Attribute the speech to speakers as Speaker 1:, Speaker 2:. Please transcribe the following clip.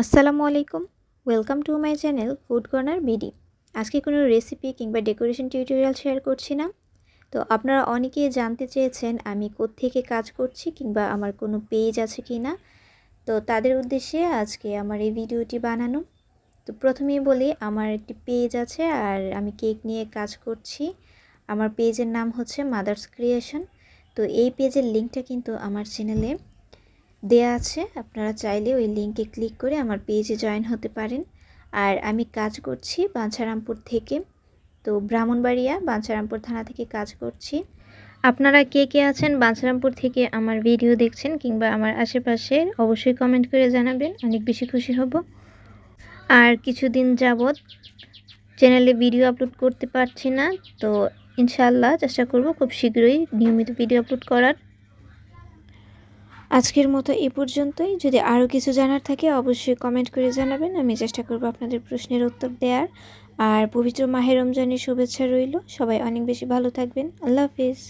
Speaker 1: আসসালামু আলাইকুম। Welcome to my channel food corner BD আজকে কোনো রেসিপি কিংবা ডেকোরেশন টিউটোরিয়াল শেয়ার করছি না। তো আপনারা অনেকেই জানতে চেয়েছেন আমি কোত্থেকে কাজ করছি কিংবা আমার কোনো পেজ আছে কি না তো তাদের উদ্দেশ্যে আজকে আমার এই ভিডিওটি বানানো। তো প্রথমেই বলি, আমার একটি পেজ আছে আর আমি কেক নিয়ে কাজ করছি। আমার পেজের নাম হচ্ছে মাদার্স ক্রিয়েশন তো এই পেজের লিঙ্কটা কিন্তু আমার চ্যানেলে দেয়া আছে। আপনারা চাইলে ওই লিঙ্কে ক্লিক করে আমার পেজে জয়েন হতে পারেন। আর আমি কাজ করছি বাঞ্ছারামপুর থেকে। তো ব্রাহ্মণবাড়িয়া, বাঞ্ছারামপুর থানা থেকে কাজ করছি। আপনারা কে কে আছেন বাঞ্ছারামপুর থেকে আমার ভিডিও দেখছেন কিংবা আমার আশেপাশে, অবশ্যই কমেন্ট করে জানাবেন। অনেক বেশি খুশি হব। আর কিছুদিন যাবৎ চ্যানেলে ভিডিও আপলোড করতে পারছি না। তো ইনশাল্লাহ চেষ্টা করব খুব শীঘ্রই নিয়মিত ভিডিও আপলোড করার। আজকের মতো এ পর্যন্তই। যদি আরও কিছু জানার থাকে, অবশ্যই কমেন্ট করে জানাবেন। আমি চেষ্টা করব আপনাদের প্রশ্নের উত্তর দেওয়ার আর পবিত্র মাহের রমজানের শুভেচ্ছা রইল। সবাই অনেক বেশি ভালো থাকবেন। আল্লাহ হাফিজ।